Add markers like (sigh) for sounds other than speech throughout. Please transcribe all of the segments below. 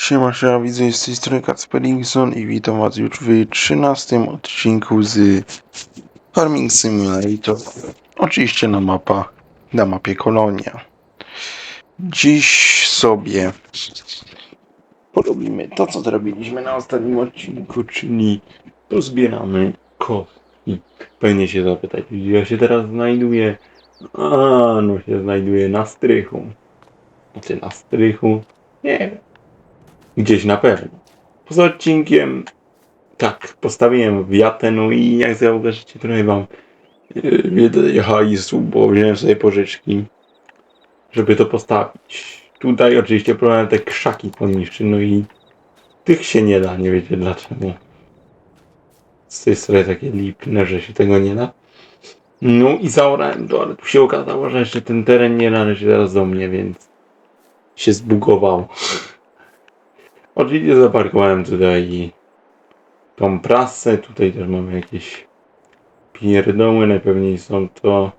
Siema, siema, widzę z tej strony Kacperingson i witam was już w 13 odcinku z Farming Simulator. Oczywiście na mapa, na mapie Kolonia. Dziś sobie porobimy to, co zrobiliśmy na ostatnim odcinku, czyli pozbieramy kostki. Pewnie się zapytać, gdzie ja się teraz znajduję? A, no się znajduję na strychu. Znaczy na strychu? Nie wiem. Gdzieś na pewno. Poza odcinkiem, tak, postawiłem wiatę, no i jak zauważycie, trochę wam yy, hajsu, bo wziąłem sobie pożyczki, żeby to postawić. Tutaj oczywiście problem te krzaki poniszczy, no i tych się nie da, nie wiecie dlaczego. Z tej strony takie lipne, że się tego nie da. No i zaorałem to, ale tu się okazało, że jeszcze ten teren nie należy teraz do mnie, więc się zbugował. Oczywiście zaparkowałem tutaj tą prasę. Tutaj też mamy jakieś pierdoły. Najpewniej są to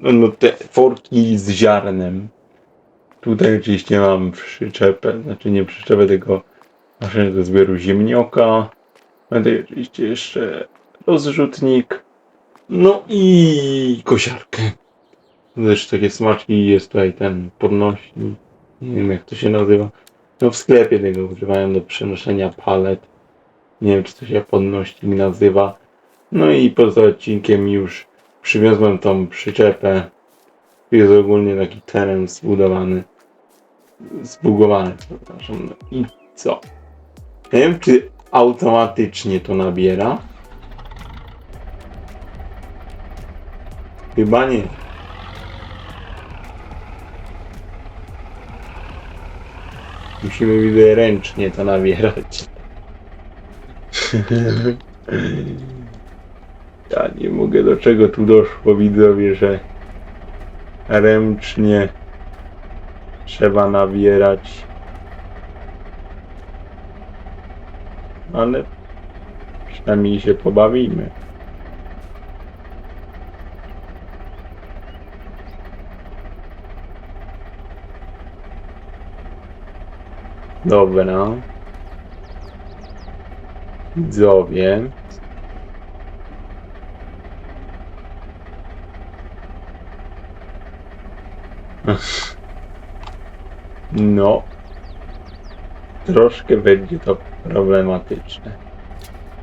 no, no, te forki z ziarnem. Tutaj oczywiście mam przyczepę, znaczy nie przyczepę, tylko maszynę do zbioru ziemnioka. Mam tutaj oczywiście jeszcze rozrzutnik. No i kosiarkę. Też takie smaczki jest tutaj ten podnośnik. Nie wiem jak to się nazywa. No w sklepie tego używają do przenoszenia palet. Nie wiem czy to się podnośnik nazywa. No i poza odcinkiem już przywiozłem tą przyczepę. Jest ogólnie taki teren zbudowany. Zbugowany, przepraszam. No i co? Nie wiem czy automatycznie to nabiera. Chyba nie. Musimy widzę ręcznie to nabierać. (laughs) ja nie mogę do czego tu doszło widzowie, że ręcznie trzeba nabierać. Ale przynajmniej się pobawimy. Dobra. Widzowie. (laughs) No. Troszkę będzie to problematyczne.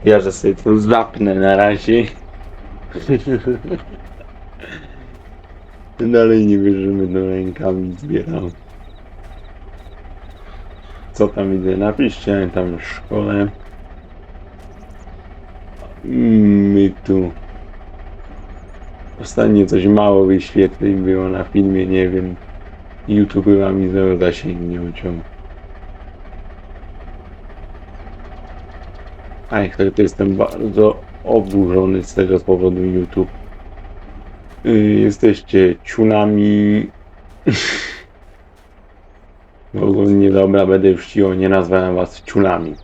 Ja, że sobie tu zapnę na razie. (laughs) Dalej nie wierzymy do rękami zbieram. Co tam widzę? Napiszcie tam w szkole. My tu. Ostatnio coś mało wyświetleń było na filmie, nie wiem. YouTube chyba mi znowu zasięg nie uciął. A jak tak to jestem bardzo oburzony z tego powodu YouTube. Yy, jesteście ciunami. (laughs) Ogólnie dobra, będę już ci nie nazwałem was ciulami.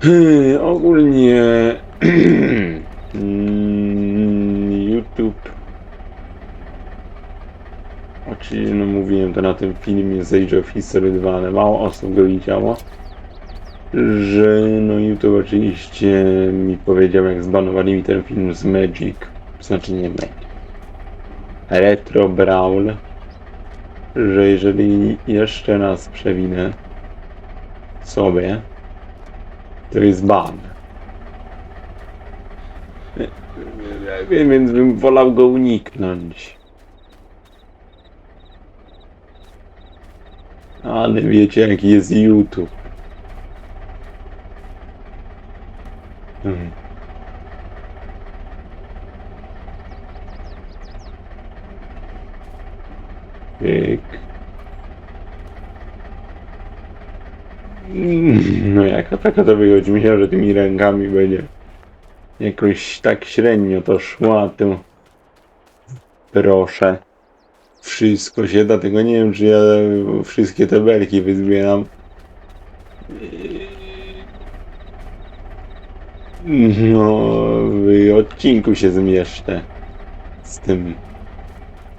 Hmm, ogólnie (clears throat) mm, YouTube. Oczywiście, no mówiłem to na tym filmie z Age of History 2, ale mało osób go widziało, że no YouTube oczywiście mi powiedział, jak zbanowali mi ten film z Magic, znaczy nie Magic, Retro Brawl, że jeżeli jeszcze raz przewinę sobie, to jest ban. Więc bym wolał go uniknąć. Ale wiecie jaki jest YouTube. Taka (laughs) to wychodzi? Myślałem, że tymi rękami będzie jakoś tak średnio to szła, to proszę. Wszystko się da, tego nie wiem, czy ja wszystkie te belki wyzbieram. No, w odcinku się zmieszczę z tym.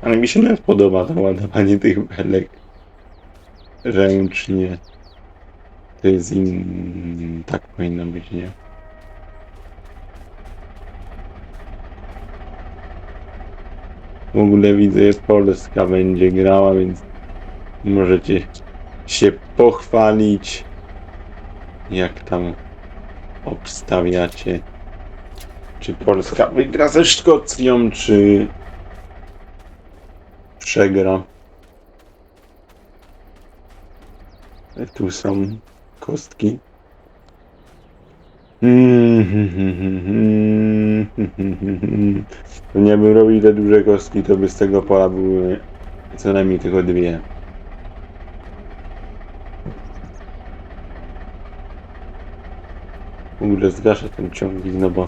Ale mi się nawet podoba to ładowanie tych belek. ręcznie. To jest in... tak powinno być, nie? W ogóle widzę, że Polska będzie grała, więc możecie się pochwalić, jak tam obstawiacie. Czy Polska wygra ze Szkocją, czy przegra. Tu są kostki. To nie bym robił te duże kostki, to by z tego pola były co najmniej tylko dwie. W ogóle zgaszę ten ciągnik, no bo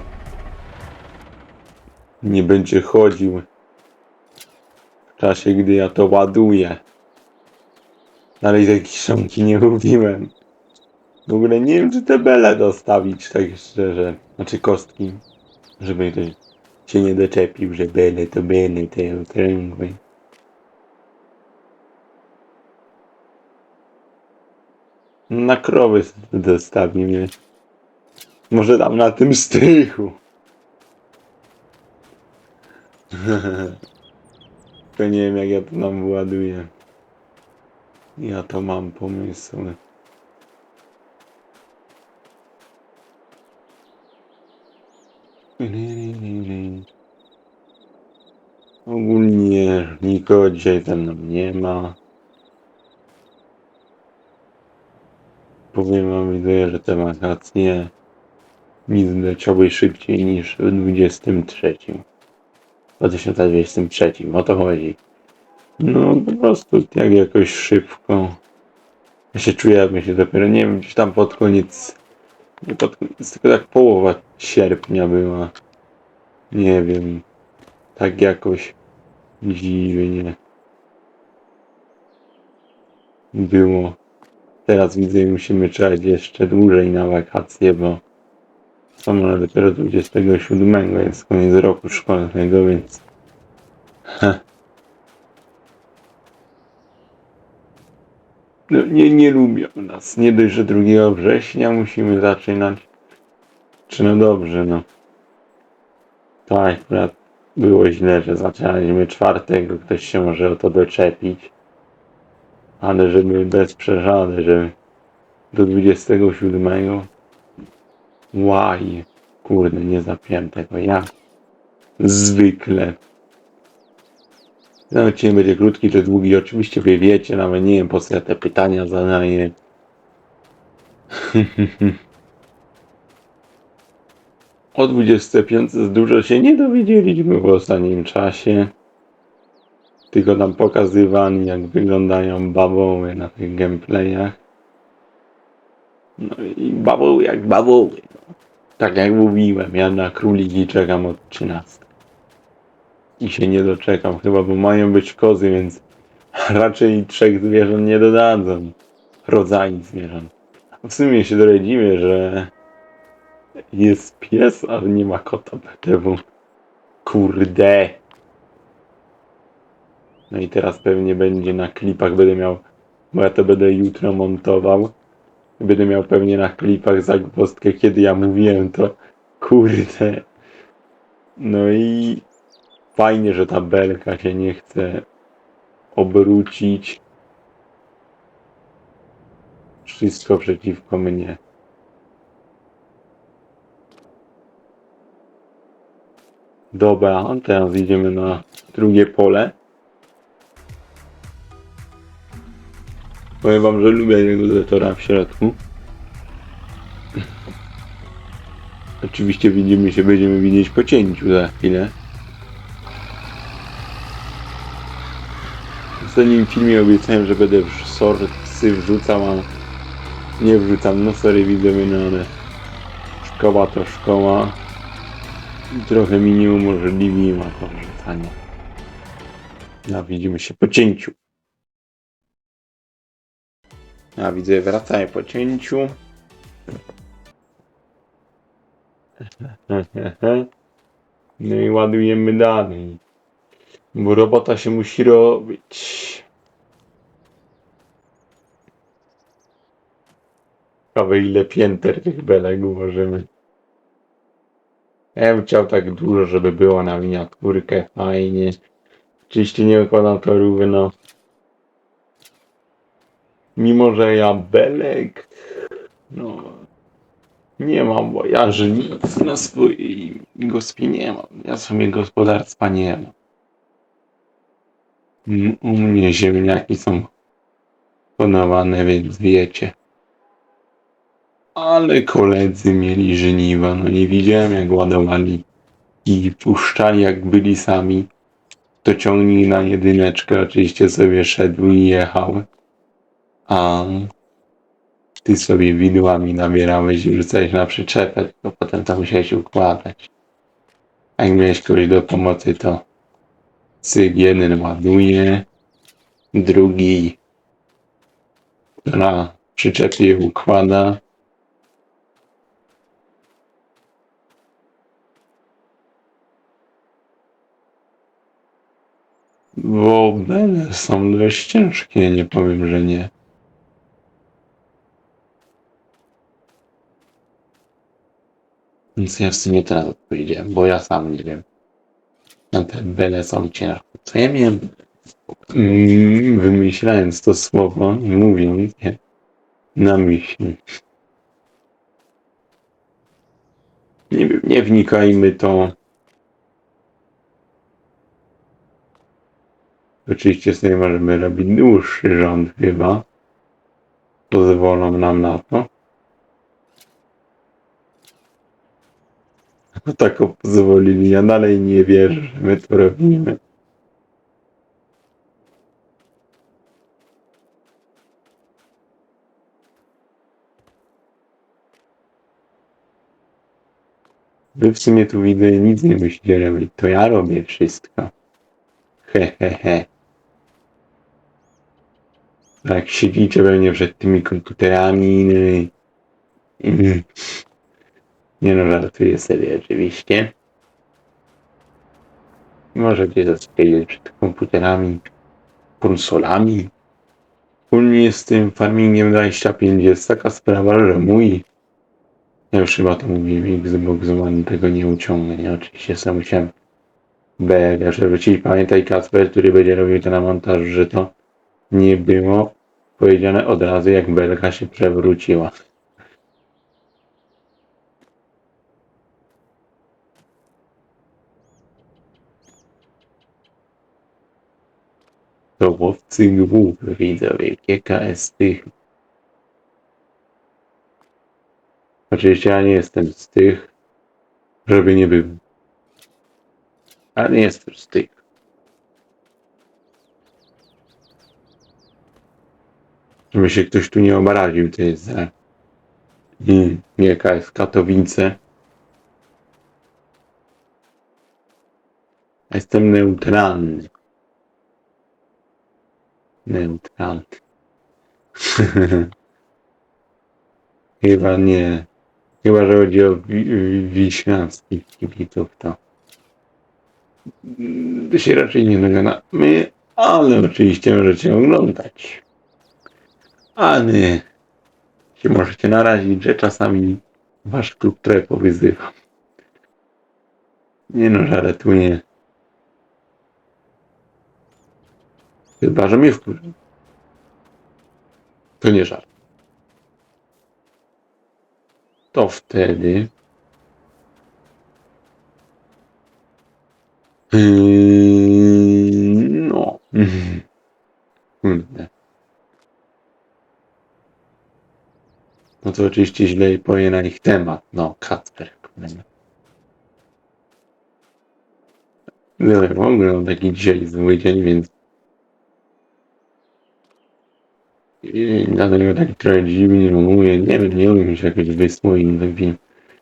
nie będzie chodził w czasie, gdy ja to ładuję. Dalej tej kiszonki nie mówiłem. W ogóle nie wiem, czy te bele dostawić, tak szczerze. Znaczy kostki. Żeby ktoś się nie doczepił, że bele to bele, te okrągłe. Na krowy dostawimy. Może tam na tym strychu. (laughs) Tylko nie wiem jak ja to nam wyładuję. Ja to mam pomysły. Ogólnie nikogo dzisiaj ze mną nie ma. Powiem wam widzę, że te wakacje nic leciały szybciej niż w 23. W 2023, o to chodzi. No po prostu jak jakoś szybko. Ja się czuję, jakbym się dopiero, nie wiem, gdzieś tam pod koniec, nie pod koniec, tylko tak połowa sierpnia była. Nie wiem, tak jakoś dziwnie było. Teraz widzę, musimy czekać jeszcze dłużej na wakacje, bo są one dopiero 27, jest koniec roku szkolnego, więc. No, nie, nie lubią nas. Nie dość, że 2 września musimy zaczynać. Czy no dobrze, no. To akurat było źle, że zaczynaliśmy czwartego. Ktoś się może o to doczepić. Ale żeby bez przesady, że do 27. Łaj. Kurde, nie zapiłem tego. Ja. Zwykle. No, odcinek będzie krótki czy długi, oczywiście wy wiecie, nawet nie wiem po co ja te pytania zadaję. (laughs) O 25 dużo się nie dowiedzieliśmy w ostatnim czasie. Tylko tam pokazywali jak wyglądają bawoły na tych gameplayach. No i bawoły jak bawoły. No. Tak jak mówiłem, ja na króliki czekam od 13 i się nie doczekam chyba, bo mają być kozy, więc (laughs) raczej trzech zwierząt nie dodadzą. Rodzaj zwierząt. W sumie się trochę że jest pies, ale nie ma kota BTW. Kurde. No i teraz pewnie będzie na klipach, będę miał, bo ja to będę jutro montował. Będę miał pewnie na klipach zagwozdkę, kiedy ja mówiłem to. Kurde. No i Fajnie, że ta belka się nie chce obrócić. Wszystko przeciwko mnie. Dobra, teraz idziemy na drugie pole. Powiem wam, że lubię tego zetora w środku. Oczywiście widzimy się, będziemy widzieć po cięciu za chwilę. W ostatnim filmie obiecałem, że będę sorcy wrzucał, a nie wrzucam. No sorry widzowie, no ale szkoła to szkoła. Trochę mi nie umożliwiła to wrzucanie. No widzimy się po cięciu. A widzę, wracamy po cięciu. (laughs) No i ładujemy dalej. Bo robota się musi robić. Ciekawe ile pięter tych belek ułożymy. Ja bym chciał tak dużo, żeby było na miniaturkę, fajnie. Oczywiście nie układam to równo. Mimo, że ja belek, no, nie mam, bo ja nic na swojej gospie nie mam. Ja sobie gospodarstwa nie mam. U mnie ziemniaki są podawane, więc wiecie. Ale koledzy mieli żniwa, no nie widziałem jak ładowali i puszczali jak byli sami. To ciągnik na jedyneczkę oczywiście sobie szedł i jechał. A ty sobie widłami nabierałeś i rzucałeś na przyczepę, tylko potem to musiałeś układać. A jak miałeś kogoś do pomocy, to cyk jeden ładuje, drugi na przyczepie układa. Bo bele są dość ciężkie, nie powiem, że nie. Więc ja w sumie teraz odpowiedziałem, bo ja sam nie wiem. Na te bele są ciężkie. Co ja miałem mm, wymyślając to słowo mówiąc je na myśli. Nie, nie wnikajmy to. Oczywiście sobie możemy robić dłuższy rząd chyba. Pozwolą nam na to. No tak pozwolili. Ja dalej nie wierzę, że my to robimy. Wy w sumie tu widzę nic nie musicie robić. To ja robię wszystko. He, he, he. Tak siedzicie pewnie przed tymi komputerami. No i... Nie no, żartuję sobie oczywiście. Możecie zasiedzieć przed komputerami, konsolami. U mnie z tym farmingiem 25 jest taka sprawa, że mój ja już chyba to mówiłem, Xbox One tego nie uciągnie. Nie? Oczywiście sam musiałem BR przewrócić. Pamiętaj Kacper, który będzie robił to na montaż, że to nie było powiedziane od razu, jak belka się przewróciła. To łowcy głów, widzowie, GKS tych. Oczywiście ja nie jestem z tych, żeby nie był. Ale nie jestem z tych. Żeby się ktoś tu nie obraził, to jest za i GKS Katowice. Jestem neutralny. Neutralny. (laughs) Chyba nie. Chyba, że chodzi o wi- wi- wiśniackich kibiców, to się raczej nie dogadamy, ale oczywiście możecie oglądać. Ale się możecie narazić, że czasami wasz klub trochę powyzywa. Nie no, żartuję. Chyba, że mnie wkurzy. To nie żart. To wtedy Yy, no. (laughs) Kurde. No to oczywiście źle poje na ich temat. No, Kacper. No, w ogóle mam taki dzisiaj zły dzień, więc i dlatego tak trochę dziwnie mówię. Nie wiem, nie umiem się jakoś wysłowić na ten film.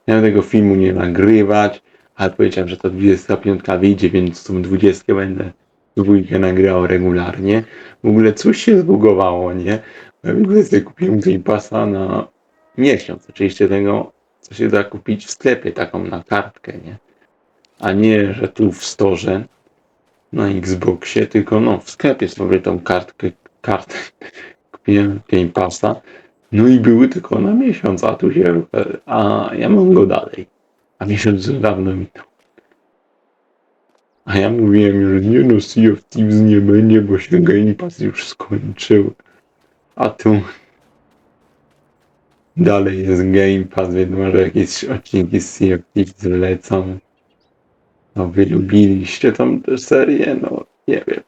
Miałem tego filmu nie nagrywać, ale powiedziałem, że to 25 wyjdzie, więc tą 20 będę dwójkę nagrał regularnie. W ogóle coś się zbugowało, nie? Ja w ogóle sobie kupiłem Game Passa na miesiąc. Oczywiście tego, co się da kupić w sklepie, taką na kartkę, nie? A nie, że tu w storze na Xboxie, tylko no w sklepie sobie tą kartkę, kartę (laughs) kupiłem Game Passa No i były tylko na miesiąc, a tu się, a ja mam go dalej. A miesiąc dawno minął. A ja mówiłem, że nie no, Sea of Thieves nie będzie, bo się Game Pass już skończył. A tu dalej jest Game Pass, więc może jakieś odcinki z Sea of Thieves lecą. No wy lubiliście tą tę serię? No nie wiem.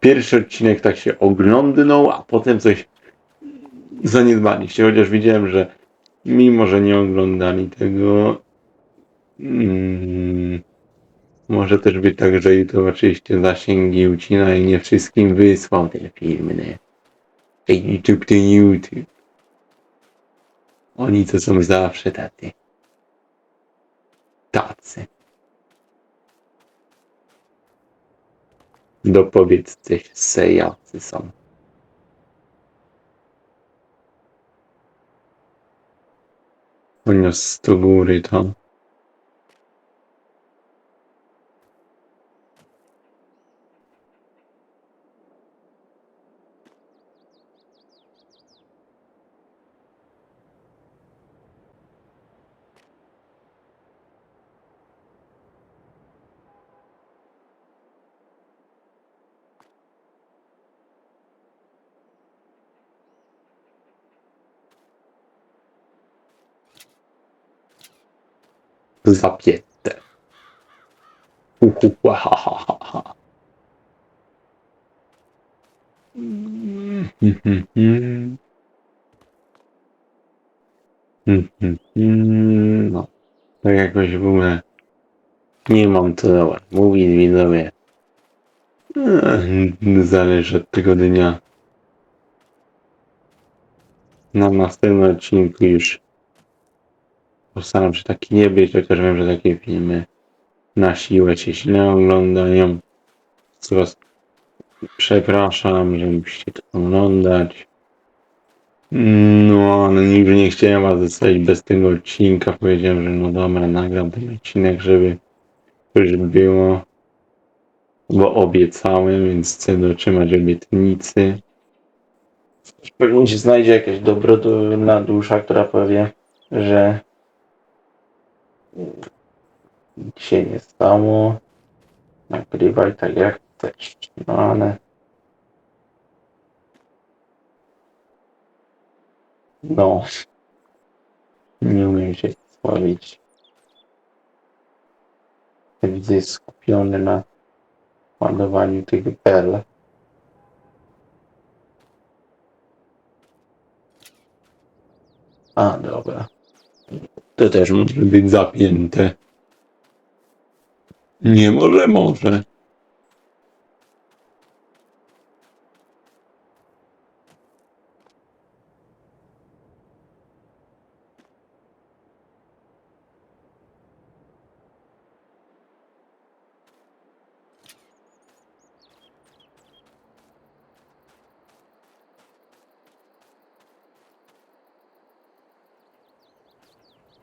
Pierwszy odcinek tak się oglądnął, a potem coś zaniedbaliście, chociaż widziałem, że mimo, że nie oglądali tego, mm, może też być tak, że YouTube oczywiście zasięgi ucina i nie wszystkim wysłał te filmy? Ej, YouTube to YouTube. Oni to są zawsze tacy. Tacy. Dopowiedzcie se jacy są. Poniósł do góry to. Zapięte. Uhu, ha, ha, ha. Mm, mm, mm, mm. Mm. No, tak jakoś w ogóle nie mam co mówić widzowie. Zależy od tego dnia. Na następnym odcinku już postaram się taki nie być, chociaż wiem, że takie filmy na siłę się źle oglądają. Was przepraszam, że musicie to oglądać. No, ale nigdy nie chciałem was zostawić bez tego odcinka. Powiedziałem, że no dobra, nagram ten odcinek, żeby już było. Bo obiecałem, więc chcę dotrzymać obietnicy. Pewnie się znajdzie jakaś dobrodolna dusza, która powie, że nic się nie stało. Nagrywaj tak jak chcesz. No ale. No. Nie umiem się sławić. Widzę skupiony na ładowaniu tych bel. A, dobra. To też może być zapięte. Nie może, może.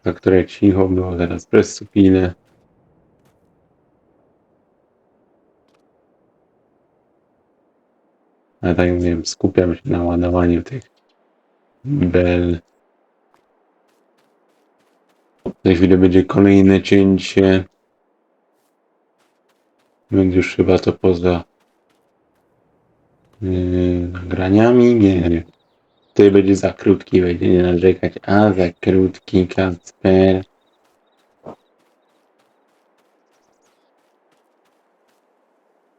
Za które cicho było teraz bez supiny. Ale tak jak mówiłem, skupiam się na ładowaniu tych bel. Za chwilę będzie kolejne cięcie. Będzie już chyba to poza yy, nagraniami. Nie wiem. Tutaj będzie za krótki, będzie nie narzekać. A, za krótki Kacper.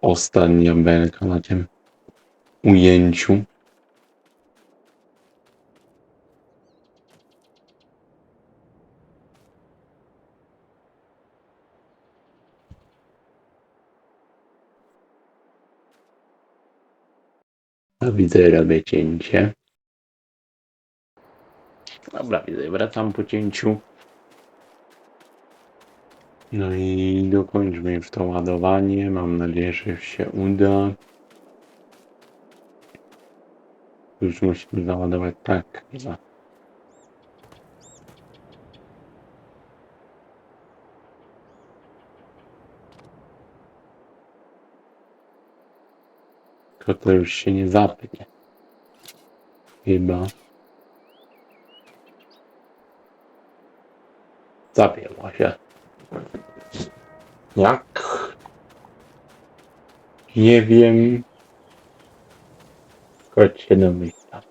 Ostatnia belka na tym ujęciu. A widzę, robię cięcie. Dobra, wracam po cięciu. No i dokończmy już to ładowanie. Mam nadzieję, że się uda. Już musimy załadować tak. Chyba. Tylko to już się nie zapnie. Chyba. Zapięła się. Jak? Nie wiem. Choć się domyślam.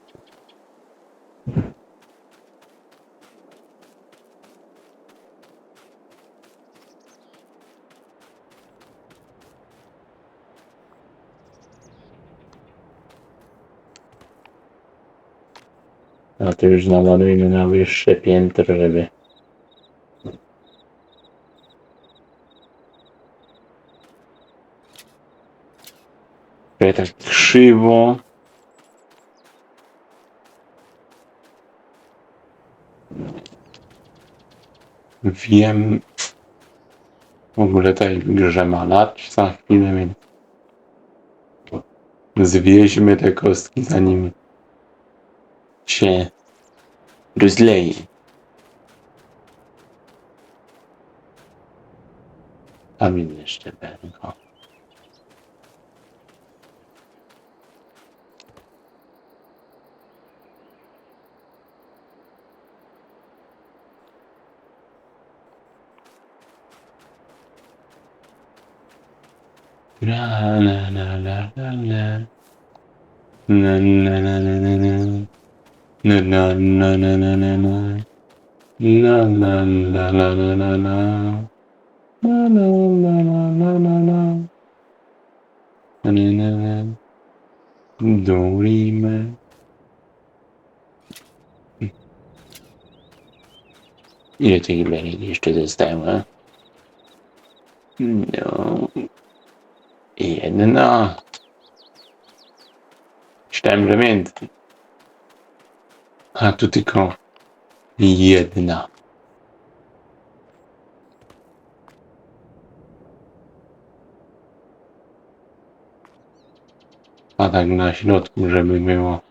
A to już naładujmy na wyższe piętro, żeby Tak krzywo. Wiem. W ogóle tej grze ma lać za chwilę, więc zwieźmy te kostki zanim się rozleje. Tam jeszcze będą. Na na na na na na, Na na na na na na. Na na na na na na na. na na na na na, na na na na na na. Na na la. Na na na na. Do re mi. Ile tych belek jeszcze zostało? No. Jedna. Myślałem, że. A tu tylko jedna. A tak na środku, żeby było.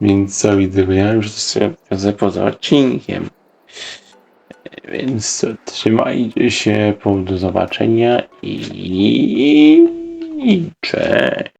Więc ja już sobie poza odcinkiem. Więc trzymajcie się, do zobaczenia i cześć.